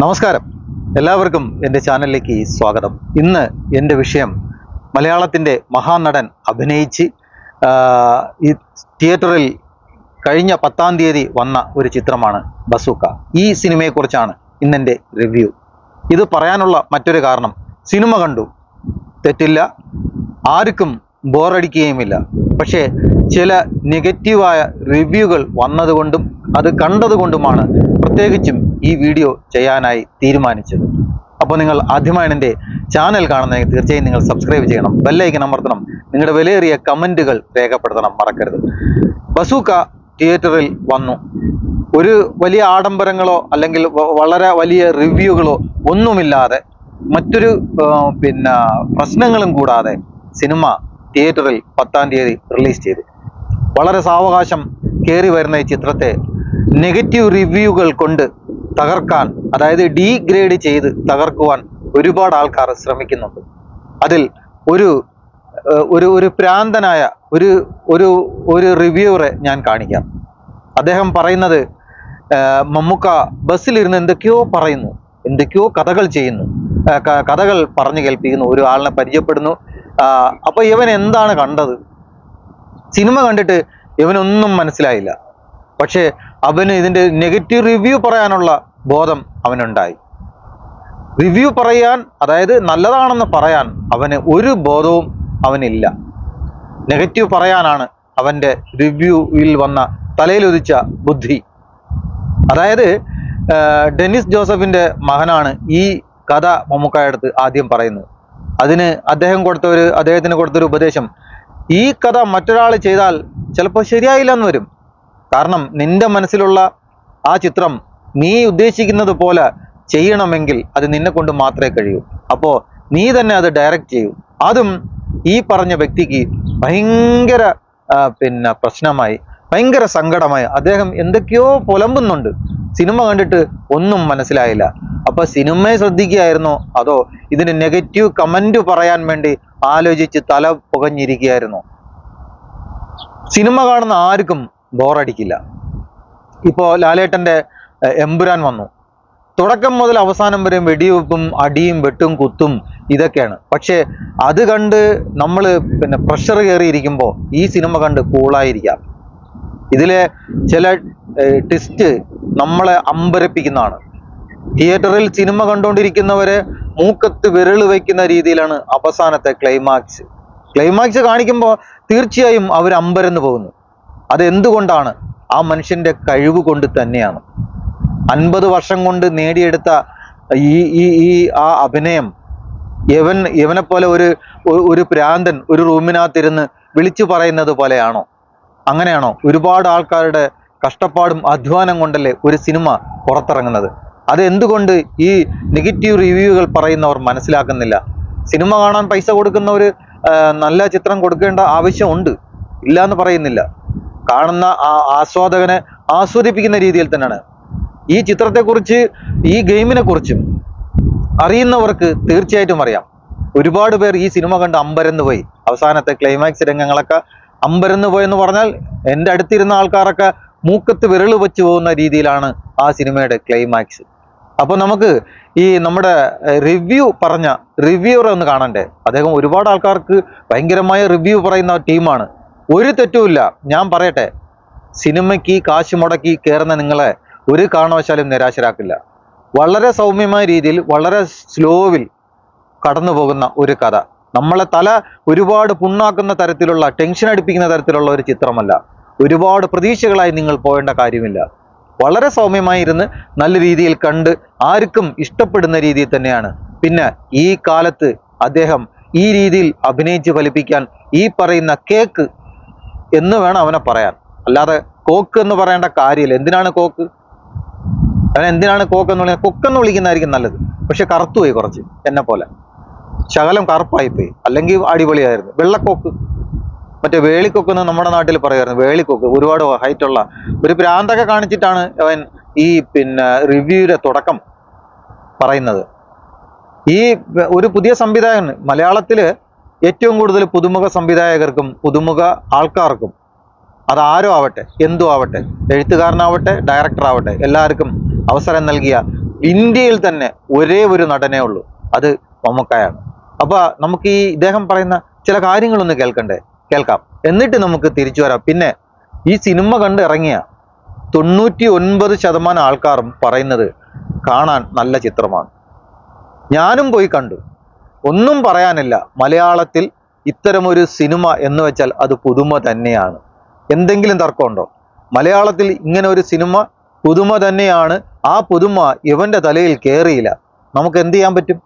നമസ്കാരം. എല്ലാവർക്കും എന്റെ ചാനലിലേക്ക് സ്വാഗതം. ഇന്ന് എന്റെ വിഷയം മലയാളത്തിന്റെ മഹാനടൻ അഭിനയിച്ച് ഈ തിയേറ്ററിൽ കഴിഞ്ഞ പത്താം തീയതി വന്ന ഒരു ചിത്രമാണ് ബസൂക്ക. ഈ സിനിമയെക്കുറിച്ചാണ് ഇന്നെന്റെ റിവ്യൂ ഇത് പറയാനുള്ള മറ്റൊരു കാരണം സിനിമ കണ്ടു. തെറ്റില്ല. ആർക്കും ബോറടിക്കുകയുമില്ല പക്ഷേ ചില നെഗറ്റീവായ റിവ്യൂകൾ വന്നതുകൊണ്ടും അത് കണ്ടതുകൊണ്ടുമാണ് പ്രത്യേകിച്ചും ഈ വീഡിയോ ചെയ്യാനായി തീരുമാനിച്ചത്. അപ്പോൾ നിങ്ങൾ ആദ്യമായാണ് എന്റെ ചാനൽ കാണുന്നതെങ്കിൽ തീർച്ചയായും നിങ്ങൾ സബ്സ്ക്രൈബ് ചെയ്യണം ബെല്ലൈക്കൻ അമർത്തണം നിങ്ങളുടെ വിലയേറിയ കമന്റുകൾ രേഖപ്പെടുത്തണം മറക്കരുത്. ബസൂക്ക തിയേറ്ററിൽ വന്നു. ഒരു വലിയ ആഡംബരങ്ങളോ അല്ലെങ്കിൽ വളരെ വലിയ റിവ്യൂകളോ ഒന്നുമില്ലാതെ മറ്റൊരു പിന്നെ പ്രശ്നങ്ങളും കൂടാതെ സിനിമ തിയേറ്ററിൽ പത്താം തീയതി റിലീസ് ചെയ്തു. വളരെ സാവകാശം കയറി വരുന്ന ഈ ചിത്രത്തെ നെഗറ്റീവ് റിവ്യൂകൾ കൊണ്ട് തകർക്കാൻ അതായത് ഡീഗ്രേഡ് ചെയ്ത് തകർക്കുവാൻ ഒരുപാട് ആൾക്കാർ ശ്രമിക്കുന്നുണ്ട്. അതിൽ ഒരു ഒരു ഒരു പ്രാന്തനായ ഒരു ഒരു ഒരു റിവ്യൂവറെ ഞാൻ കാണിക്കാം. അദ്ദേഹം പറയുന്നത് മമ്മുക്ക ബസ്സിലിരുന്ന് എന്തൊക്കെയോ പറയുന്നു എന്തൊക്കെയോ കഥകൾ ചെയ്യുന്നു കഥകൾ പറഞ്ഞു കേൾപ്പിക്കുന്നു ഒരു ആളിനെ പരിചയപ്പെടുന്നു. അപ്പോൾ അപ്പൊ ഇവൻ എന്താണ് കണ്ടത്? സിനിമ കണ്ടിട്ട് ഇവനൊന്നും മനസ്സിലായില്ല. പക്ഷേ അവന് ഇതിന്റെ നെഗറ്റീവ് റിവ്യൂ പറയാനുള്ള ബോധം അവനുണ്ടായി. റിവ്യൂ പറയാൻ അതായത് നല്ലതാണെന്ന് പറയാൻ അവന് ഒരു ബോധവും അവനില്ല. നെഗറ്റീവ് പറയാനാണ് അവന്റെ റിവ്യൂവിൽ വന്ന തലയിലൊതിച്ച ബുദ്ധി. അതായത് ഡെന്നിസ് ജോസഫിന്റെ മകനാണ് ഈ കഥ മമ്മൂക്കായടുത്ത് ആദ്യം പറയുന്നത്. അതിന് അദ്ദേഹം കൊടുത്ത ഒരു അദ്ദേഹത്തിന് കൊടുത്തൊരു ഉപദേശം ഈ കഥ മറ്റൊരാൾ ചെയ്താൽ ചിലപ്പോൾ ശരിയായില്ല എന്ന് വരും. കാരണം നിന്റെ മനസ്സിലുള്ള ആ ചിത്രം നീ ഉദ്ദേശിക്കുന്നത് പോലെ ചെയ്യണമെങ്കിൽ അത് നിന്നെ കൊണ്ട് മാത്രമേ കഴിയൂ. അപ്പോൾ നീ തന്നെ അത് ഡയറക്റ്റ് ചെയ്യൂ. അതും ഈ പറഞ്ഞ വ്യക്തിക്ക് ഭയങ്കര പിന്നെ പ്രശ്നമായി ഭയങ്കര സങ്കടമായി. അദ്ദേഹം എന്തൊക്കെയോ പുലമ്പുന്നുണ്ട്. സിനിമ കണ്ടിട്ട് ഒന്നും മനസ്സിലായില്ല. അപ്പൊ സിനിമയെ ശ്രദ്ധിക്കുകയായിരുന്നോ? അതോ ഇതിന് നെഗറ്റീവ് കമന്റ് പറയാൻ വേണ്ടി ആലോചിച്ച് തല പുകഞ്ഞിരിക്കുകയായിരുന്നു. സിനിമ കാണുന്ന ആർക്കും ബോറടിക്കില്ല. ഇപ്പോ ലാലേട്ടന്റെ എഹ്, എമ്പുരാൻ വന്നു. തുടക്കം മുതൽ അവസാനം വരെയും വെടിവെപ്പും അടിയും വെട്ടും കുത്തും ഇതൊക്കെയാണ്. പക്ഷേ അത് കണ്ട് നമ്മൾ പിന്നെ പ്രഷർ കയറിയിരിക്കുമ്പോൾ ഈ സിനിമ കണ്ട് കൂളായിരിക്കാം. ഇതിലെ ചില ട്വിസ്റ്റ് നമ്മളെ അമ്പരപ്പിക്കുന്നതാണ്. തിയേറ്ററിൽ സിനിമ കണ്ടുകൊണ്ടിരിക്കുന്നവരെ മൂക്കത്ത് വിരൽ വയ്ക്കുന്ന രീതിയിലാണ് അവസാനത്തെ ക്ലൈമാക്സ് ക്ലൈമാക്സ് കാണിക്കുമ്പോൾ തീർച്ചയായും അവർ അമ്പരന്ന് പോകുന്നു. അതെന്തുകൊണ്ടാണ്? ആ മനുഷ്യന്റെ കഴിവ് കൊണ്ട് തന്നെയാണ്. അൻപത് വർഷം കൊണ്ട് നേടിയെടുത്ത ഈ ഈ ഈ ആ അഭിനയം യവൻ യവനെ പോലെ ഒരു ഒരു പ്രാന്തൻ ഒരു റൂമിനകത്തിരുന്ന് വിളിച്ചു പറയുന്നത് പോലെയാണോ? അങ്ങനെയാണോ? ഒരുപാട് ആൾക്കാരുടെ കഷ്ടപ്പാടും അധ്വാനം കൊണ്ടല്ലേ ഒരു സിനിമ പുറത്തിറങ്ങുന്നത്? അത് എന്തുകൊണ്ട് ഈ നെഗറ്റീവ് റിവ്യൂകൾ പറയുന്നവർ മനസ്സിലാക്കുന്നില്ല? സിനിമ കാണാൻ പൈസ കൊടുക്കുന്നവർ നല്ല ചിത്രം കൊടുക്കേണ്ട ആവശ്യമുണ്ട്. ഇല്ല എന്ന് പറയുന്നില്ല. കാണുന്ന ആ ആസ്വാദകനെ ആസ്വദിപ്പിക്കുന്ന രീതിയിൽ തന്നെയാണ്. ഈ ചിത്രത്തെക്കുറിച്ച് ഈ ഗെയിമിനെ കുറിച്ചും അറിയുന്നവർക്ക് തീർച്ചയായിട്ടും അറിയാം. ഒരുപാട് പേർ ഈ സിനിമ കണ്ട് അമ്പരന്ന് പോയി. അവസാനത്തെ ക്ലൈമാക്സ് രംഗങ്ങളൊക്കെ അമ്പരന്ന് പോയെന്ന് പറഞ്ഞാൽ എന്റെ അടുത്തിരുന്ന ആൾക്കാരൊക്കെ മൂക്കത്ത് വിരൽ വെച്ച് പോകുന്ന രീതിയിലാണ് ആ സിനിമയുടെ ക്ലൈമാക്സ്. അപ്പൊ നമുക്ക് ഈ നമ്മുടെ റിവ്യൂ പറഞ്ഞ റിവ്യൂറെ ഒന്ന് കാണണ്ടേ? അദ്ദേഹം ഒരുപാട് ആൾക്കാർക്ക് ഭയങ്കരമായ റിവ്യൂ പറയുന്ന ടീമാണ്. ഒരു തെറ്റുമില്ല ഞാൻ പറയട്ടെ സിനിമയ്ക്ക് കാശ് മുടക്കി കയറുന്ന നിങ്ങളെ ഒരു കാരണവശാലും നിരാശരാക്കില്ല. വളരെ സൗമ്യമായ രീതിയിൽ വളരെ സ്ലോവിൽ കടന്നു പോകുന്ന ഒരു കഥ. നമ്മളെ തല ഒരുപാട് പുണ്ണാക്കുന്ന തരത്തിലുള്ള ടെൻഷൻ അടിപ്പിക്കുന്ന തരത്തിലുള്ള ഒരു ചിത്രമല്ല. ഒരുപാട് പ്രതീക്ഷകളായി നിങ്ങൾ പോകേണ്ട കാര്യമില്ല. വളരെ സൗമ്യമായി ഇരുന്ന് നല്ല രീതിയിൽ കണ്ട് ആർക്കും ഇഷ്ടപ്പെടുന്ന രീതിയിൽ തന്നെയാണ്. പിന്നെ ഈ കാലത്ത് അദ്ദേഹം ഈ രീതിയിൽ അഭിനയിച്ച് ഫലിപ്പിക്കാൻ ഈ പറയുന്ന കേക്ക് എന്ന് വേണം അവനെ പറയാൻ. അല്ലാതെ കോക്ക് എന്ന് പറയേണ്ട കാര്യമില്ല. എന്തിനാണ് കോക്ക്? അവൻ എന്തിനാണ് കോക്ക് എന്ന് വിളിക്കുന്നത്? കൊക്കെന്ന് വിളിക്കുന്നതായിരിക്കും നല്ലത്. പക്ഷെ കറുത്തുപോയി കുറച്ച് എന്നെ പോലെ ശകലം കറുപ്പായിപ്പോയി. അല്ലെങ്കിൽ അടിപൊളിയായിരുന്നു. വെള്ളക്കൊക്ക് മറ്റേ വേളിക്കൊക്കെ എന്ന് നമ്മുടെ നാട്ടിൽ പറയുമായിരുന്നു വേളിക്കൊക്ക് ഒരുപാട് ഹൈറ്റുള്ള ഒരു പ്രാന്തൊക്കെ കാണിച്ചിട്ടാണ് അവൻ ഈ പിന്നെ റിവ്യൂയുടെ തുടക്കം പറയുന്നത്. ഈ ഒരു പുതിയ സംവിധായകൻ മലയാളത്തിൽ ഏറ്റവും കൂടുതൽ പുതുമുഖ സംവിധായകർക്കും പുതുമുഖ ആൾക്കാർക്കും അതാരോ ആവട്ടെ എന്തു ആവട്ടെ എഴുത്തുകാരനാവട്ടെ ഡയറക്ടർ ആവട്ടെ എല്ലാവർക്കും അവസരം നൽകിയ ഇന്ത്യയിൽ തന്നെ ഒരേ ഒരു നടനേ ഉള്ളൂ. അത് മമ്മക്കായാണ്. അപ്പോൾ നമുക്ക് ഈ ഇദ്ദേഹം പറയുന്ന ചില കാര്യങ്ങളൊന്ന് കേൾക്കണ്ടേ? കേൾക്കാം. എന്നിട്ട് നമുക്ക് തിരിച്ചു വരാം. പിന്നെ ഈ സിനിമ കണ്ട് ഇറങ്ങിയ തൊണ്ണൂറ്റി ഒൻപത് ശതമാനം ആൾക്കാരും പറയുന്നത് കാണാൻ നല്ല ചിത്രമാണ്. ഞാനും പോയി കണ്ടു. ഒന്നും പറയാനില്ല. മലയാളത്തിൽ ഇത്തരമൊരു സിനിമ എന്ന് വെച്ചാൽ അത് പുതുമ തന്നെയാണ്. എന്തെങ്കിലും തർക്കമുണ്ടോ? മലയാളത്തിൽ ഇങ്ങനെ ഒരു സിനിമ പുതുമ തന്നെയാണ്. ആ പുതുമ ഇവന്റെ തലയിൽ കയറിയില്ല നമുക്ക് എന്ത് ചെയ്യാൻ പറ്റും?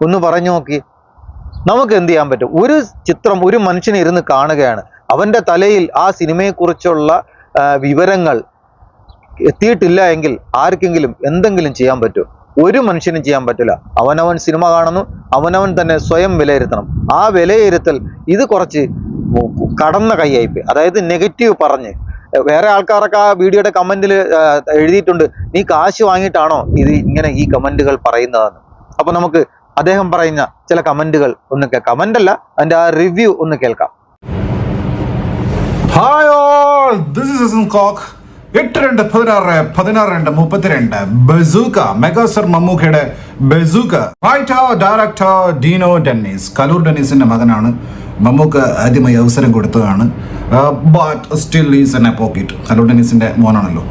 ഒന്ന് പറഞ്ഞു നോക്കി. നമുക്ക് എന്ത് ചെയ്യാൻ പറ്റും? ഒരു ചിത്രം ഒരു മനുഷ്യനെ ഇരുന്ന് കാണുകയാണ്. അവന്റെ തലയിൽ ആ സിനിമയെക്കുറിച്ചുള്ള വിവരങ്ങൾ എത്തിയിട്ടില്ല എങ്കിൽ ആർക്കെങ്കിലും എന്തെങ്കിലും ചെയ്യാൻ പറ്റുമോ ഒരു മനുഷ്യനും ചെയ്യാൻ പറ്റില്ല. അവനവൻ സിനിമ കാണുന്നു അവനവൻ തന്നെ സ്വയം വിലയിരുത്തണം. ആ വിലയിരുത്തൽ ഇത് കുറച്ച് കടന്ന കൈയായിപ്പ് അതായത് നെഗറ്റീവ് പറഞ്ഞ്. വേറെ ആൾക്കാരൊക്കെ ആ വീഡിയോയുടെ കമന്റിൽ എഴുതിയിട്ടുണ്ട് നീ കാശ് വാങ്ങിയിട്ടാണോ ഇത് ഇങ്ങനെ ഈ കമന്റുകൾ പറയുന്നതെന്ന്? അപ്പോൾ നമുക്ക് അദ്ദേഹം പറയുന്ന ചില കമന്റുകൾ ഒന്ന് കമന്റ് അല്ല അതിന്റെ ആ റിവ്യൂ ഒന്ന് കേൾക്കാം. ഹായ് ഓൾ ദിസ് കോക്ക് എട്ട് രണ്ട് പതിനാറ് പതിനാറ് രണ്ട് മുപ്പത്തിരണ്ട്. ബസൂക്ക മെഗാസ്റ്റർ മമ്മൂക്കയുടെ bazooka writer director Deeno Dennis Kaloor ഡെന്നീസിന്റെ മകനാണ്. മമ്മൂക്ക ആദ്യമായി അവസരം കൊടുത്തതാണ്. But still is an pocket Kaloor ഡെന്നീസിന്റെ മോനാണല്ലോ.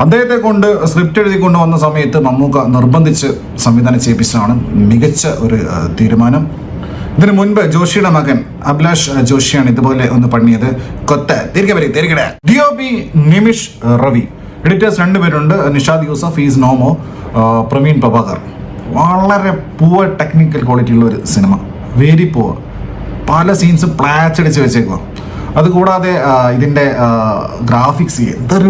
അദ്ദേഹത്തെ കൊണ്ട് സ്ക്രിപ്റ്റ് എഴുതി കൊണ്ടുവന്ന സമയത്ത് മമ്മൂക്ക നിർബന്ധിച്ച് സംവിധാനം ചെയ്യിപ്പിച്ചതാണ് മികച്ച ഒരു തീരുമാനം. ഇതിനു മുൻപ് ജോഷിയുടെ മകൻ അഭിലാഷ് ജോഷിയാണ് ഇതുപോലെ ഒന്ന് പണിയത്. കൊത്ത തിരികെ വരെ തിരികെ D O P Nimish Ravi. Editors രണ്ടുപേരുണ്ട്. നിഷാദ് യൂസഫ് ഈസ് നോമോ പ്രവീൺ പ്രഭാകർ. വളരെ പൂവർ ടെക്നിക്കൽ ക്വാളിറ്റി ഉള്ള ഒരു സിനിമ വെരി പൂവർ പല സീൻസും പ്ലാച്ചടിച്ച് വെച്ചേക്കുക അതുകൂടാതെ ഇതിന്റെ ഗ്രാഫിക്സ് എന്തൊരു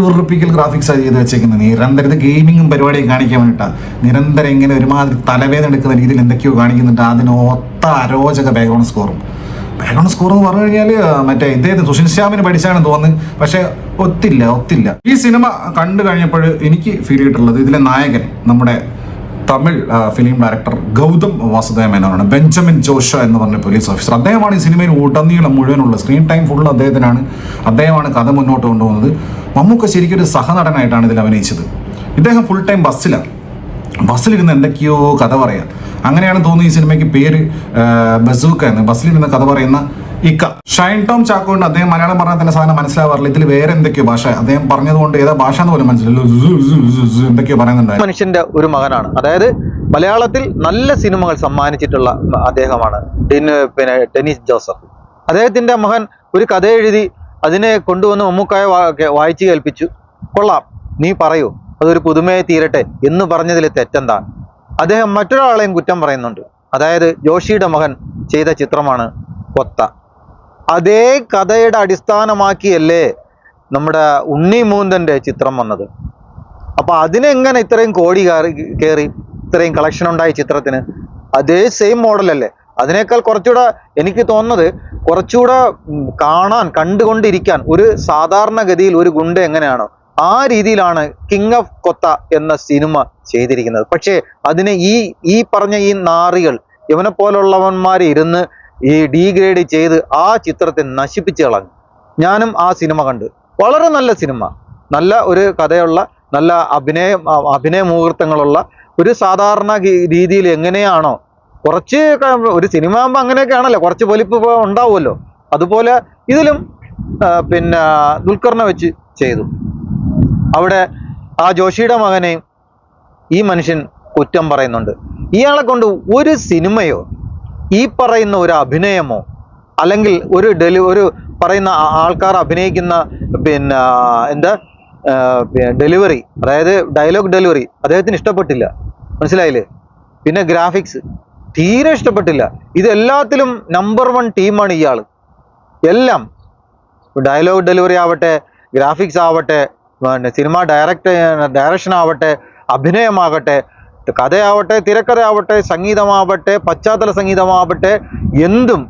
ഗ്രാഫിക്സ് ചെയ്ത് വെച്ചേക്കുന്നത്? നിരന്തരം ഇത് ഗെയിമിങ്ങും പരിപാടിയും കാണിക്കാൻ വേണ്ടിയിട്ടാണ് നിരന്തരം ഇങ്ങനെ ഒരുമാതിരി തലവേദന എടുക്കുന്ന രീതിയിൽ എന്തൊക്കെയോ കാണിക്കുന്നുണ്ട്. അതിന് ഒത്ത അരോചക ബാക്ക്ഗ്രൗണ്ട് സ്കോറും ബാക്ക്ഗ്രൗണ്ട് സ്കോർ എന്ന് പറഞ്ഞു കഴിഞ്ഞാൽ മറ്റേ ഇദ്ദേഹത്തിന് സുഷിൻ ശ്യാമിന് പഠിച്ചാണെന്ന് തോന്നുന്നു. പക്ഷേ ഒത്തില്ല ഒത്തില്ല. ഈ സിനിമ കണ്ടു കഴിഞ്ഞപ്പോൾ എനിക്ക് ഫീൽ ചെയ്തിട്ടുള്ളത് ഇതിലെ നായകൻ നമ്മുടെ തമിഴ് ഫിലിം ഡയറക്ടർ ഗൗതം വാസുദേവ മേനോനാണ്. ബെഞ്ചമിൻ ജോഷ എന്ന് പറഞ്ഞ പോലീസ് ഓഫീസർ അദ്ദേഹമാണ് ഈ സിനിമയിൽ ഉടനീളം മുഴുവനുള്ള സ്ക്രീൻ ടൈം ഫുൾ അദ്ദേഹത്തിനാണ്. അദ്ദേഹമാണ് കഥ മുന്നോട്ട് കൊണ്ടുപോകുന്നത്. മമ്മൂക്ക ശരിക്കും സഹനടനായിട്ടാണ് ഇതിൽ അഭിനയിച്ചത്. ഇദ്ദേഹം ഫുൾ ടൈം ബസ്സിലാണ് ബസ്സിലിരുന്ന് എന്തൊക്കെയോ കഥ പറയാം. അങ്ങനെയാണ് തോന്നുന്നത് ഈ സിനിമയ്ക്ക് പേര് ബസൂക്ക എന്ന്. ബസ്സിലിരുന്ന് കഥ പറയുന്ന ഇക്ക. ഷൈൻ ടോം ചാക്കോണ്ട് അദ്ദേഹം മലയാളം പറഞ്ഞാൽ തന്നെ സാധനം മനസ്സിലാവാറില്ല. ഇതിൽ വേറെ എന്തൊക്കെയോ ഭാഷ. അദ്ദേഹം പറഞ്ഞതുകൊണ്ട് ഏതാ ഭാഷ എന്ന് പോലും മനസ്സിലല്ലോ എന്തൊക്കെയോ പറയുന്നുണ്ട് മനുഷ്യന്റെ ഒരു മകനാണ്. അതായത് മലയാളത്തിൽ നല്ല സിനിമകൾ സമ്മാനിച്ചിട്ടുള്ള അദ്ദേഹമാണ്. പിന്നെ ടെനീസ് ജോസഫ്. അദ്ദേഹത്തിന്റെ മകൻ ഒരു കഥ എഴുതി അതിനെ കൊണ്ടുവന്ന് മമ്മൂക്കായ വായിച്ചു കേൾപ്പിച്ചു. കൊള്ളാം. നീ പറയൂ. അതൊരു പുതുമയെ തീരട്ടെ എന്ന് പറഞ്ഞതിൽ തെറ്റെന്താ അദ്ദേഹം മറ്റൊരാളെയും കുറ്റം പറയുന്നുണ്ട്. അതായത് ജോഷിയുടെ മകൻ ചെയ്ത ചിത്രമാണ് കൊത്ത. അതേ കഥയുടെ അടിസ്ഥാനമാക്കിയല്ലേ നമ്മുടെ ഉണ്ണി മൂന്തന്റെ ചിത്രം വന്നത്. അപ്പൊ അതിനെങ്ങനെ ഇത്രയും കോടി കയറി ഇത്രയും കളക്ഷൻ ഉണ്ടായ ചിത്രത്തിന്? അതേ സെയിം മോഡലല്ലേ അതിനേക്കാൾ കുറച്ചുകൂടെ എനിക്ക് തോന്നുന്നത് കുറച്ചുകൂടെ കാണാൻ കണ്ടുകൊണ്ടിരിക്കാൻ ഒരു സാധാരണഗതിയിൽ ഒരു ഗുണ്ട എങ്ങനെയാണോ ആ രീതിയിലാണ് കിങ് ഓഫ് കൊത്ത എന്ന സിനിമ ചെയ്തിരിക്കുന്നത്. പക്ഷേ അതിന് ഈ ഈ പറഞ്ഞ ഈ നാറികൾ ഇവനെ പോലുള്ളവന്മാർ ഇരുന്ന് ഈ ഡീഗ്രേഡ് ചെയ്ത് ആ ചിത്രത്തെ നശിപ്പിച്ച് കളഞ്ഞു. ഞാനും ആ സിനിമ കണ്ടു. വളരെ നല്ല സിനിമ. നല്ല ഒരു കഥയുള്ള നല്ല അഭിനയ അഭിനയ മുഹൂർത്തങ്ങളുള്ള ഒരു സാധാരണ രീതിയിൽ എങ്ങനെയാണോ കുറച്ച് ഒരു സിനിമ ആകുമ്പോൾ അങ്ങനെയൊക്കെയാണല്ലോ കുറച്ച് പൊലിപ്പ് ഉണ്ടാവുമല്ലോ. അതുപോലെ ഇതിലും പിന്നെ ദുൽഖറിനെ വെച്ച് ചെയ്തു. അവിടെ ആ ജോഷിയുടെ മകനെയും ഈ മനുഷ്യൻ കുറ്റം പറയുന്നുണ്ട്. ഇയാളെ കൊണ്ട് ഒരു സിനിമയോ ഈ പറയുന്ന ഒരു അഭിനയമോ അല്ലെങ്കിൽ ഒരു ഡെലി ഒരു പറയുന്ന ആൾക്കാർ അഭിനയിക്കുന്ന പിന്നെ എന്താ ഡെലിവറി അതായത് ഡയലോഗ് ഡെലിവറി അദ്ദേഹത്തിന് ഇഷ്ടപ്പെട്ടില്ല. മനസ്സിലായില്ലേ? പിന്നെ ഗ്രാഫിക്സ് തീരെ ഇഷ്ടപ്പെട്ടില്ല. ഇതെല്ലാത്തിലും നമ്പർ വൺ ടീമാണ് ഇയാൾ. എല്ലാം. ഡയലോഗ് ഡെലിവറി ആവട്ടെ ഗ്രാഫിക്സ് ആവട്ടെ സിനിമ ഡയറക്റ്റ് ഡയറക്ഷൻ ആവട്ടെ അഭിനയമാകട്ടെ കഥയാവട്ടെ തിരക്കഥയാവട്ടെ സംഗീതമാവട്ടെ പശ്ചാത്തല സംഗീതമാവട്ടെ എന്തും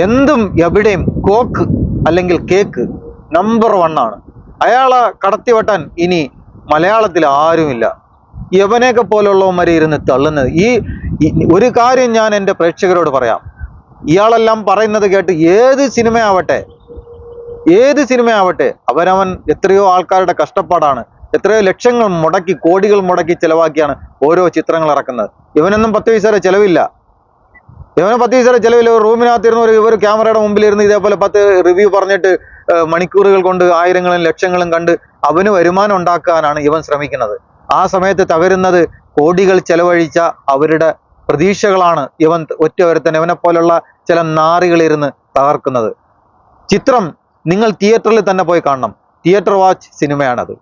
എന്തും എവിടെയും കോക്ക് അല്ലെങ്കിൽ കേക്ക് നമ്പർ വൺ ആണ്. അയാളെ കടത്തിവെട്ടാൻ ഇനി മലയാളത്തിൽ ആരുമില്ല. യവനെയൊക്കെ പോലുള്ളവന്മാരെ ഇരുന്ന് തള്ളുന്നത്. ഈ ഒരു കാര്യം ഞാൻ എന്റെ പ്രേക്ഷകരോട് പറയാം. ഇയാളെല്ലാം പറയുന്നത് കേട്ട് ഏത് സിനിമയാവട്ടെ ഏത് സിനിമയാവട്ടെ അവനവൻ എത്രയോ ആൾക്കാരുടെ കഷ്ടപ്പാടാണ്. എത്രയോ ലക്ഷങ്ങൾ മുടക്കി കോടികൾ മുടക്കി ചെലവാക്കിയാണ് ഓരോ ചിത്രങ്ങൾ ഇറക്കുന്നത്. ഇവനൊന്നും പത്ത് പൈസയുടെ ചിലവില്ല. ഇവന് പത്ത് പൈസയുടെ ചിലവില്ല. ഒരു റൂമിനകത്തിരുന്ന് ഒരു ഇവർ ക്യാമറയുടെ മുമ്പിലിരുന്ന് ഇതേപോലെ പത്ത് റിവ്യൂ പറഞ്ഞിട്ട് മണിക്കൂറുകൾ കൊണ്ട് ആയിരങ്ങളും ലക്ഷങ്ങളും കണ്ട് അവന് വരുമാനം ഉണ്ടാക്കാനാണ് ഇവൻ ശ്രമിക്കുന്നത്. ആ സമയത്ത് തകരുന്നത് കോടികൾ ചെലവഴിച്ച അവരുടെ പ്രതീക്ഷകളാണ് ഇവൻ ഒറ്റ ഒരുത്തൻ ഇവനെ പോലുള്ള ചില നാറികളിരുന്ന് തകർക്കുന്നത്. ചിത്രം നിങ്ങൾ തിയേറ്ററിൽ തന്നെ പോയി കാണണം. തിയേറ്റർ വാച്ച് സിനിമയാണത്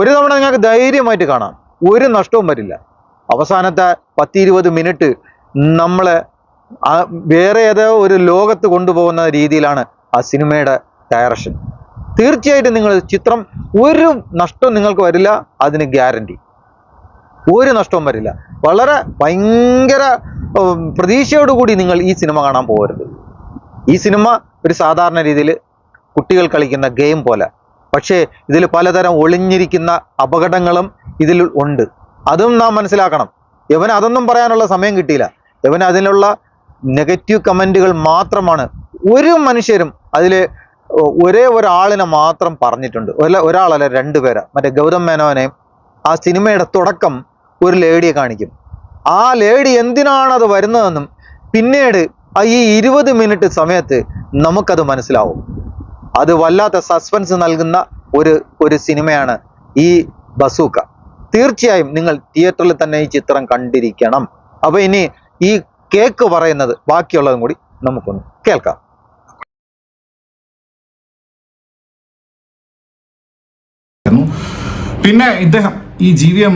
ഒരു തവണ നിങ്ങൾക്ക് ധൈര്യമായിട്ട് കാണാം. ഒരു നഷ്ടവും വരില്ല. അവസാനത്തെ പത്തിരുപത് മിനിറ്റ് നമ്മളെ വേറെ ഏതോ ഒരു ലോകത്ത് കൊണ്ടുപോകുന്ന രീതിയിലാണ് ആ സിനിമയുടെ ഡയറക്ഷൻ തീർച്ചയായിട്ടും നിങ്ങൾ ചിത്രം ഒരു നഷ്ടവും നിങ്ങൾക്ക് വരില്ല അതിന് ഗ്യാരണ്ടി ഒരു നഷ്ടവും വരില്ല. വളരെ ഭയങ്കര പ്രതീക്ഷയോടുകൂടി നിങ്ങൾ ഈ സിനിമ കാണാൻ പോകരുത്. ഈ സിനിമ ഒരു സാധാരണ രീതിയിൽ കുട്ടികൾ കളിക്കുന്ന ഗെയിം പോലെ. പക്ഷേ ഇതിൽ പലതരം ഒളിഞ്ഞിരിക്കുന്ന അപകടങ്ങളും ഇതിൽ ഉണ്ട്. അതും നാം മനസ്സിലാക്കണം. ഇവൻ അതൊന്നും പറയാനുള്ള സമയം കിട്ടിയില്ല. ഇവൻ അതിനുള്ള നെഗറ്റീവ് കമന്റുകൾ മാത്രമാണ് ഒരു മനുഷ്യരും അതിൽ ഒരേ ഒരാളിനെ മാത്രം പറഞ്ഞിട്ടുണ്ട്. അല്ല ഒരാളല്ല രണ്ട് പേരാ. മറ്റേ ഗൗതം മേനോനെയും ആ സിനിമയുടെ തുടക്കം ഒരു ലേഡിയെ കാണിക്കും. ആ ലേഡി എന്തിനാണത് വരുന്നതെന്നും പിന്നീട് ആ ഈ ഇരുപത് മിനിറ്റ് സമയത്ത് നമുക്കത് മനസ്സിലാവും. അത് വല്ലാത്ത സസ്പെൻസ് നൽകുന്ന ഒരു ഒരു സിനിമയാണ് ഈ ബസൂക്ക. തീർച്ചയായും നിങ്ങൾ തിയേറ്ററിൽ തന്നെ ഈ ചിത്രം കണ്ടിരിക്കണം. അപ്പൊ ഇനി ഈ കേക്ക് പറയുന്നത് ബാക്കിയുള്ളതും കൂടി നമുക്കൊന്ന് കേൾക്കാം. പിന്നെ ഇദ്ദേഹം ഈ ജി വി എം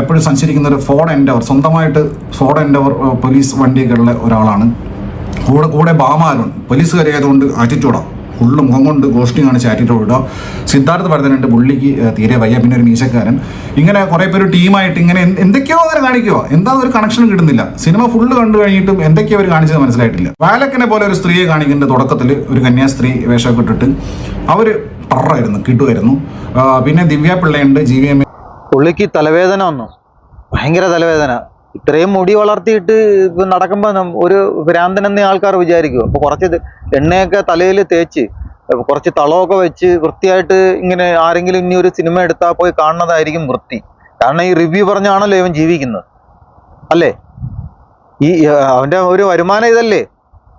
എപ്പോഴും സഞ്ചരിക്കുന്ന ഒരു ഫോർഡ് എൻഡവർ സ്വന്തമായിട്ട് ഫോർഡ് എൻഡവർ പോലീസ് വണ്ടിയൊക്കെയുള്ള ഒരാളാണ്. കൂടെ കൂടെ ബാമാരുണ്ട്. പോലീസുകാരെ ആയതുകൊണ്ട് ഫുള്ള് മുഖം കൊണ്ട് ഗോഷ്ടി കാണിച്ച് ആറ്റിറ്റ്യൂഡ് ഇടുക സിദ്ധാർത്ഥ ഭരതനുണ്ട് പുള്ളിക്ക് തീരെ വയ്യ. പിന്നെ ഒരു മീശക്കാരൻ. ഇങ്ങനെ കുറേ പേര് ടീമായിട്ട് ഇങ്ങനെ എന്ത്- എന്തൊക്കെയോ അങ്ങനെ കാണിക്കുമോ എന്താ ഒരു കണക്ഷൻ കിട്ടുന്നില്ല. സിനിമ ഫുള്ള് കണ്ടു കഴിഞ്ഞിട്ടും എന്തൊക്കെയോ അവർ കാണിച്ചത് മനസ്സിലായിട്ടില്ല. വാലക്കിനെ പോലെ ഒരു സ്ത്രീയെ കാണിക്കുന്ന തുടക്കത്തിൽ ഒരു കന്യാസ്ത്രീ വേഷമൊക്കെ ഇട്ടിട്ട് അവർ പറയുന്നു കിട്ടുമായിരുന്നു പിന്നെ ദിവ്യ പിള്ളയുണ്ട് ജി വി എം. പുള്ളിക്ക് തലവേദന വന്നു. ഭയങ്കര തലവേദന. ഇത്രയും മുടി വളർത്തിയിട്ട് നടക്കുമ്പോൾ ഒരു ഭ്രാന്തനെന്ന് ആൾക്കാർ വിചാരിക്കും. അപ്പൊ കുറച്ച് എണ്ണയൊക്കെ തലയിൽ തേച്ച് കുറച്ച് തളമൊക്കെ വെച്ച് വൃത്തിയായിട്ട് ഇങ്ങനെ ആരെങ്കിലും ഇനി ഒരു സിനിമ എടുത്താൽ പോയി കാണുന്നതായിരിക്കും വൃത്തി. കാരണം ഈ റിവ്യൂ പറഞ്ഞാണല്ലോ ഇവൻ ജീവിക്കുന്നത്. അല്ലേ? ഈ അവന്റെ ഒരു വരുമാനം ഇതല്ലേ?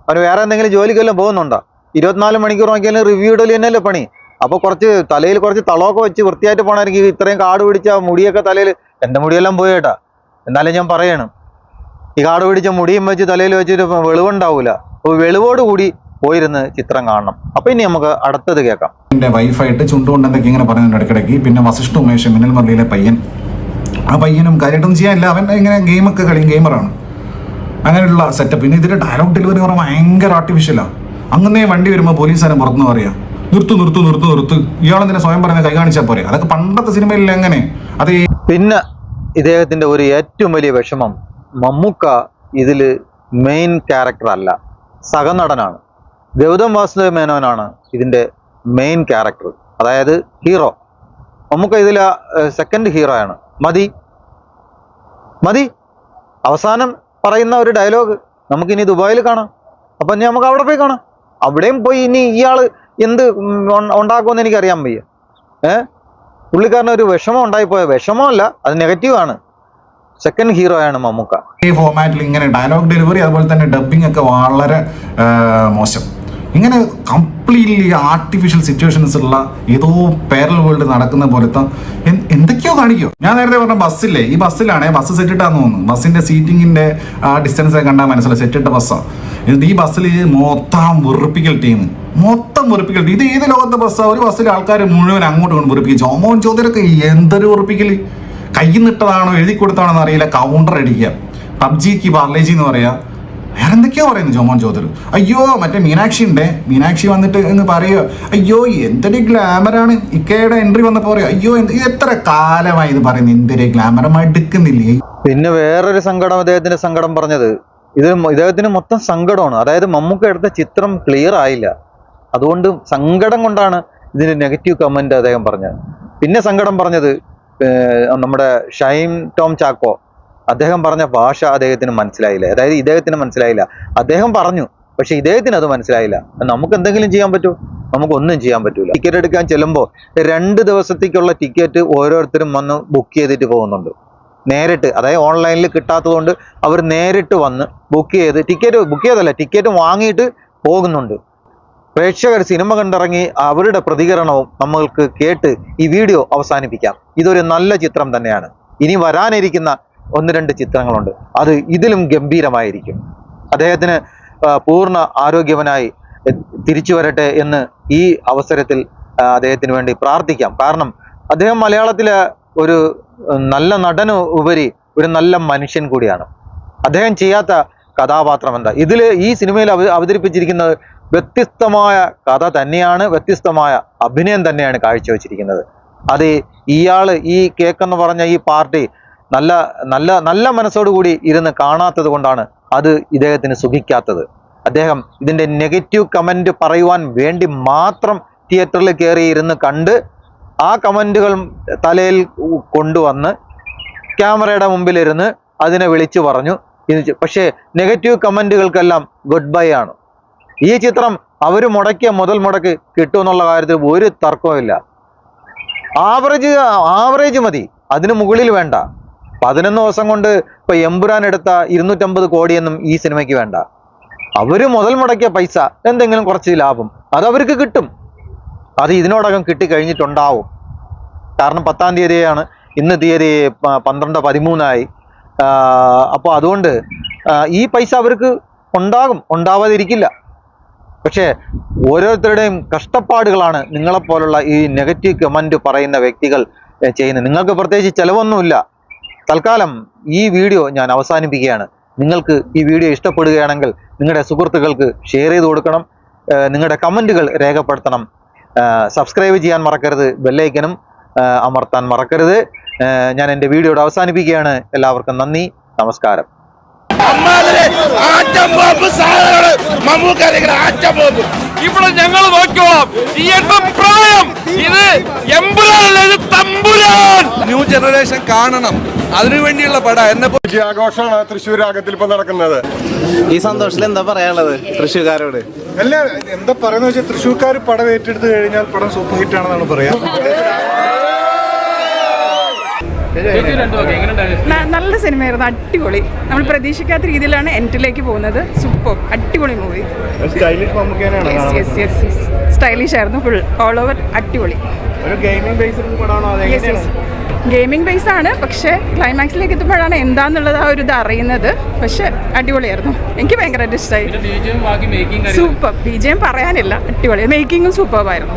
അവന് വേറെ എന്തെങ്കിലും ജോലിക്കെല്ലാം പോകുന്നുണ്ടോ? ഇരുപത്തിനാല് മണിക്കൂർ നോക്കിയാലും റിവ്യൂ ഇടൽ തന്നെയല്ലേ പണി. അപ്പോൾ കുറച്ച് തലയിൽ കുറച്ച് തളമൊക്കെ വെച്ച് വൃത്തിയായിട്ട് പോകണമെങ്കിൽ ഇത്രയും കാട് പിടിച്ച മുടിയൊക്കെ തലയിൽ എന്റെ മുടിയെല്ലാം പോയി കേട്ടാ. എന്നാലും ഞാൻ പറയണം. ഈ കാട് പിടിച്ച മുടിയും വെച്ച് തലയിൽ വെച്ചിട്ട് വെളിവുണ്ടാവൂല. അപ്പോൾ വെളിവോട് കൂടി പോയിരുന്ന് ചിത്രം കാണണം. അപ്പൊ ഇനി നമുക്ക് അടുത്തത് കേൾക്കാം. എന്റെ വൈഫായിട്ട് ചുണ്ടുകൊണ്ട് എന്തൊക്കെ ഇങ്ങനെ പറയുന്നുണ്ട് ഇടയ്ക്കിടയ്ക്ക്. പിന്നെ വസിഷ്ഠ ഉമേഷ് മിന്നൽ മുരളിയിലെ പയ്യൻ. ആ പയ്യനും കാര്യമായിട്ടൊന്നും ചെയ്യാനില്ല. അവൻ ഇങ്ങനെ ഗെയിമൊക്കെ കളിയും ഗെയിമറാണ്. അങ്ങനെയുള്ള സെറ്റപ്പ് പിന്നെ ഇതിന്റെ ഡയലോഗ് ഡെലിവറി പറഞ്ഞാൽ ഭയങ്കര ആർട്ടിഫിഷ്യലാണ് അങ്ങനെ വണ്ടി വരുമ്പോൾ പോലീസുകാരൻ പുറത്തുനിന്ന് പറയാം. നിർത്തു നിർത്തു നിർത്തു നിർത്തു. ഇയാളെന്തിനെ സ്വയം പറഞ്ഞ കൈ കാണിച്ചാൽ പോരെ? അതൊക്കെ പണ്ടത്തെ സിനിമയിൽ എങ്ങനെ? അത് പിന്നെ ഇദ്ദേഹത്തിന്റെ ഒരു ഏറ്റവും വലിയ വിഷമം മമ്മൂക്ക ഇതിൽ മെയിൻ ക്യാരക്ടർ അല്ല. സഹനടനാണ്. ഗൗതം വാസുദേവ മേനോനാണ് ഇതിന്റെ മെയിൻ ക്യാരക്ടർ അതായത് ഹീറോ മമ്മൂക്ക ഇതിൽ സെക്കൻഡ് ഹീറോയാണ് മതി. മതി. അവസാനം പറയുന്ന ഒരു ഡയലോഗ് നമുക്കിനി ദുബായിൽ കാണാം. അപ്പം ഇനി നമുക്ക് അവിടെ പോയി കാണാം. അവിടെയും പോയി ഇനി ഇയാൾ എന്ത് ഉണ്ടാക്കുമെന്ന് എനിക്കറിയാൻ വയ്യ. ഏഹ് പുള്ളിക്കാരന് ഒരു വിഷമം ഉണ്ടായിപ്പോയ വിഷമമല്ല അത് നെഗറ്റീവാണ് സെക്കൻഡ് ഹീറോ ആണ് മമ്മൂക്ക. ഈ ഫോമാറ്റിൽ ഇങ്ങനെ ഡയലോഗ് ഡെലിവറി അതുപോലെ തന്നെ ഡബിങ് ഒക്കെ വളരെ മോശം. ഇങ്ങനെ കംപ്ലീറ്റ്ലി ആർട്ടിഫിഷ്യൽ സിറ്റുവേഷൻസ് ഉള്ള ഏതോ പേരൽ വേൾഡ് നടക്കുന്ന പോലത്തെ എന്തൊക്കെയോ കാണിക്കോ. ഞാൻ നേരത്തെ പറഞ്ഞ ബസ്സില്ലേ? ഈ ബസ്സിലാണേ ബസ് സെറ്റിട്ടാന്ന് തോന്നുന്നു. ബസ്സിന്റെ സീറ്റിങ്ങിന്റെ ആ ഡിസ്റ്റൻസ് ഒക്കെ കണ്ടാൽ മനസ്സിലായി സെറ്റിട്ട ബസ്സാണ് എന്നിട്ട് ഈ ബസ്സിൽ മൊത്തം വെറുപ്പിക്കൽ ടീം മൊത്തം വെറുപ്പിക്കൽ. ഇത് ഏത് ലോകത്തെ ബസ്സാണ് ഒരു ബസ്സിൽ ആൾക്കാർ മുഴുവൻ അങ്ങോട്ട് കൊണ്ട് വെറുപ്പിക്കും. ജോമോൻ ചോദ്യരൊക്കെ എന്തൊരു വെറുപ്പിക്കൽ കയ്യിൽ നിട്ടതാണോ എഴുതി കൊടുത്താണോ എന്ന് അറിയില്ല. കൗണ്ടർ അടിക്കുക. പബ്ജിക്ക് പാർലേജി എന്ന് പറയാ. വേറെ എന്തൊക്കെയാ പറയുന്നത് ജോമോൻ ചോദർ അയ്യോ മറ്റേ മീനാക്ഷി ഉണ്ടേ മീനാക്ഷി വന്നിട്ട് എന്ന് പറയുക. അയ്യോ എന്തൊരു ഗ്ലാമറാണ് ഇക്കയുടെ എൻട്രി വന്നപ്പോൾ പറയുക അയ്യോ എന്ത് എത്ര കാലമായി ഇത് പറയുന്നത് എന്തൊരു ഗ്ലാമർ മടുക്കുന്നില്ലേ പിന്നെ വേറൊരു സങ്കടം അദ്ദേഹത്തിന്റെ സങ്കടം പറഞ്ഞത് ഇത് ഇദ്ദേഹത്തിന് മൊത്തം സങ്കടമാണ്. അതായത് മമ്മൂക്ക എടുത്ത ചിത്രം ക്ലിയർ ആയില്ല. അതുകൊണ്ട് സങ്കടം കൊണ്ടാണ് ഇതിന് നെഗറ്റീവ് കമന്റ് അദ്ദേഹം പറഞ്ഞത്. പിന്നെ സങ്കടം പറഞ്ഞത് നമ്മുടെ ഷൈൻ ടോം ചാക്കോ. അദ്ദേഹം പറഞ്ഞ ഭാഷ അദ്ദേഹത്തിന് മനസ്സിലായില്ല. അതായത് ഇദ്ദേഹത്തിന് മനസ്സിലായില്ല. അദ്ദേഹം പറഞ്ഞു പക്ഷെ ഇദ്ദേഹത്തിന് അത് മനസ്സിലായില്ല. നമുക്ക് എന്തെങ്കിലും ചെയ്യാൻ പറ്റുമോ നമുക്കൊന്നും ചെയ്യാൻ പറ്റൂല. ടിക്കറ്റ് എടുക്കാൻ ചെല്ലുമ്പോൾ രണ്ട് ദിവസത്തേക്കുള്ള ടിക്കറ്റ് ഓരോരുത്തരും വന്ന് ബുക്ക് ചെയ്തിട്ട് പോകുന്നുണ്ട്. നേരിട്ട് അതായത് ഓൺലൈനിൽ കിട്ടാത്തതുകൊണ്ട് അവർ നേരിട്ട് വന്ന് ബുക്ക് ചെയ്ത് ടിക്കറ്റ് ബുക്ക് ചെയ്തല്ല ടിക്കറ്റ് വാങ്ങിയിട്ട് പോകുന്നുണ്ട്. പ്രേക്ഷകർ സിനിമ കണ്ടിറങ്ങി അവരുടെ പ്രതികരണവും നമ്മൾക്ക് കേട്ട് ഈ വീഡിയോ അവസാനിപ്പിക്കാം. ഇതൊരു നല്ല ചിത്രം തന്നെയാണ്. ഇനി വരാനിരിക്കുന്ന ഒന്ന് രണ്ട് ചിത്രങ്ങളുണ്ട്. അത് ഇതിലും ഗംഭീരമായിരിക്കും. അദ്ദേഹത്തിന് പൂർണ ആരോഗ്യവനായി തിരിച്ചു വരട്ടെ എന്ന് ഈ അവസരത്തിൽ അദ്ദേഹത്തിന് വേണ്ടി പ്രാർത്ഥിക്കാം. കാരണം അദ്ദേഹം മലയാളത്തിലെ ഒരു നല്ല നടന് ഉപരി ഒരു നല്ല മനുഷ്യൻ കൂടിയാണ്. അദ്ദേഹം ചെയ്യാത്ത കഥാപാത്രം എന്താ? ഇതിൽ ഈ സിനിമയിൽ അവ അവതരിപ്പിച്ചിരിക്കുന്നത് വ്യത്യസ്തമായ കഥ തന്നെയാണ് വ്യത്യസ്തമായ അഭിനയം തന്നെയാണ് കാഴ്ചവെച്ചിരിക്കുന്നത്. അത് ഇയാൾ ഈ കേക്കെന്ന് പറഞ്ഞ ഈ പാർട്ടി നല്ല നല്ല നല്ല മനസ്സോടുകൂടി ഇരുന്ന് കാണാത്തത് കൊണ്ടാണ് അത് ഇദ്ദേഹത്തിന് സുഖിക്കാത്തത്. അദ്ദേഹം ഇതിന്റെ നെഗറ്റീവ് കമന്റ് പറയുവാൻ വേണ്ടി മാത്രം തിയേറ്ററിൽ കയറി ഇരുന്ന് കണ്ട് ആ കമന്റുകൾ തലയിൽ കൊണ്ടുവന്ന് ക്യാമറയുടെ മുമ്പിലിരുന്ന് അതിനെ വിളിച്ചു പറഞ്ഞു. പക്ഷേ നെഗറ്റീവ് കമന്റുകൾക്കെല്ലാം ഗുഡ് ബൈ ആണ്. ഈ ചിത്രം അവർ മുടക്കിയ മുതൽ മുടക്ക് കിട്ടുമെന്നുള്ള കാര്യത്തിൽ ഒരു തർക്കവുമില്ല ആവറേജ് ആവറേജ് മതി. അതിന് മുകളിൽ വേണ്ട. പതിനൊന്ന് ദിവസം കൊണ്ട് ഇപ്പം എമ്പുരാൻ എടുത്ത ഇരുന്നൂറ്റമ്പത് കോടിയൊന്നും ഈ സിനിമയ്ക്ക് വേണ്ട. അവർ മുതൽ മുടക്കിയ പൈസ എന്തെങ്കിലും കുറച്ച് ലാഭം അതവർക്ക് കിട്ടും. അത് ഇതിനോടകം കിട്ടിക്കഴിഞ്ഞിട്ടുണ്ടാവും. കാരണം പത്താം തീയതിയാണ്. ഇന്ന് തീയതി പന്ത്രണ്ട് പതിമൂന്നായി. അപ്പോൾ അതുകൊണ്ട് ഈ പൈസ അവർക്ക് ഉണ്ടാകും. ഉണ്ടാവാതിരിക്കില്ല. പക്ഷേ ഓരോരുത്തരുടെയും കഷ്ടപ്പാടുകളാണ് നിങ്ങളെപ്പോലുള്ള ഈ നെഗറ്റീവ് കമന്റ് പറയുന്ന വ്യക്തികൾ ചെയ്യുന്നത്. നിങ്ങൾക്ക് പ്രത്യേകിച്ച് ചിലവൊന്നുമില്ല. തൽക്കാലം ഈ വീഡിയോ ഞാൻ അവസാനിപ്പിക്കുകയാണ്. നിങ്ങൾക്ക് ഈ വീഡിയോ ഇഷ്ടപ്പെടുകയാണെങ്കിൽ നിങ്ങളുടെ സുഹൃത്തുക്കൾക്ക് ഷെയർ ചെയ്ത് കൊടുക്കണം. നിങ്ങളുടെ കമന്റുകൾ രേഖപ്പെടുത്തണം. സബ്സ്ക്രൈബ് ചെയ്യാൻ മറക്കരുത്. ബെല്ലൈക്കനും അമർത്താൻ മറക്കരുത്. ഞാൻ എന്റെ വീഡിയോയുടെ അവസാനിപ്പിക്കുകയാണ്. എല്ലാവർക്കും നന്ദി. നമസ്കാരം. അമ്മാതിരി ആറ്റം ബോംബ് സാധനങ്ങൾ മമ്മൂക്ക നിൽക്കുന്ന ആറ്റം ബോംബ് ഇവിടെ ഞങ്ങൾ നോക്കിയോളാം ഈ പ്രായം. ഇത് ഇത് തമ്പുരാൻ. ന്യൂ ജനറേഷൻ കാണണം. അതിനു വേണ്ടിയുള്ള പടം. എന്നെ ആഘോഷമാണ് തൃശ്ശൂർ രാഗത്തിൽ ഇപ്പൊ നടക്കുന്നത്. ഈ സന്തോഷത്തിൽ എന്താ പറയാനുള്ളത് തൃശ്ശൂർക്കാരോട്? അല്ല എന്താ പറയുന്ന വെച്ചാൽ തൃശ്ശൂർക്കാർ പടം ഏറ്റെടുത്ത് കഴിഞ്ഞാൽ പടം സൂപ്പർ ഹിറ്റ് ആണെന്നാണ് പറയാ. നല്ല സിനിമയായിരുന്നു. അടിപൊളി. നമ്മൾ പ്രതീക്ഷിക്കാത്ത രീതിയിലാണ് എന്റിലേക്ക് പോകുന്നത്. സൂപ്പർ. അടിപൊളി മൂവി സ്റ്റൈലിഷ് മമ്മൂക്കേനാണ് യെസ് യെസ് യെസ് സ്റ്റൈലിഷ് ആയിരുന്നു. ഫുൾ ഓൾ ഓവർ അടിപൊളി. ഒരു ഗെയിമിംഗ് ബേസ് ആണ്. പക്ഷേ ക്ലൈമാക്സിലേക്ക് എത്തുമ്പോഴാണ് എന്താന്നുള്ളത് ആ ഒരു ഇത് അറിയുന്നത്. പക്ഷെ അടിപൊളിയായിരുന്നു. എനിക്ക് ഭയങ്കരമായിട്ട് ഇഷ്ടമായി സൂപ്പർ ബി ജെ പറയാനില്ല. അടിപൊളി. മേക്കിങ്ങും സൂപ്പർ ആയിരുന്നു.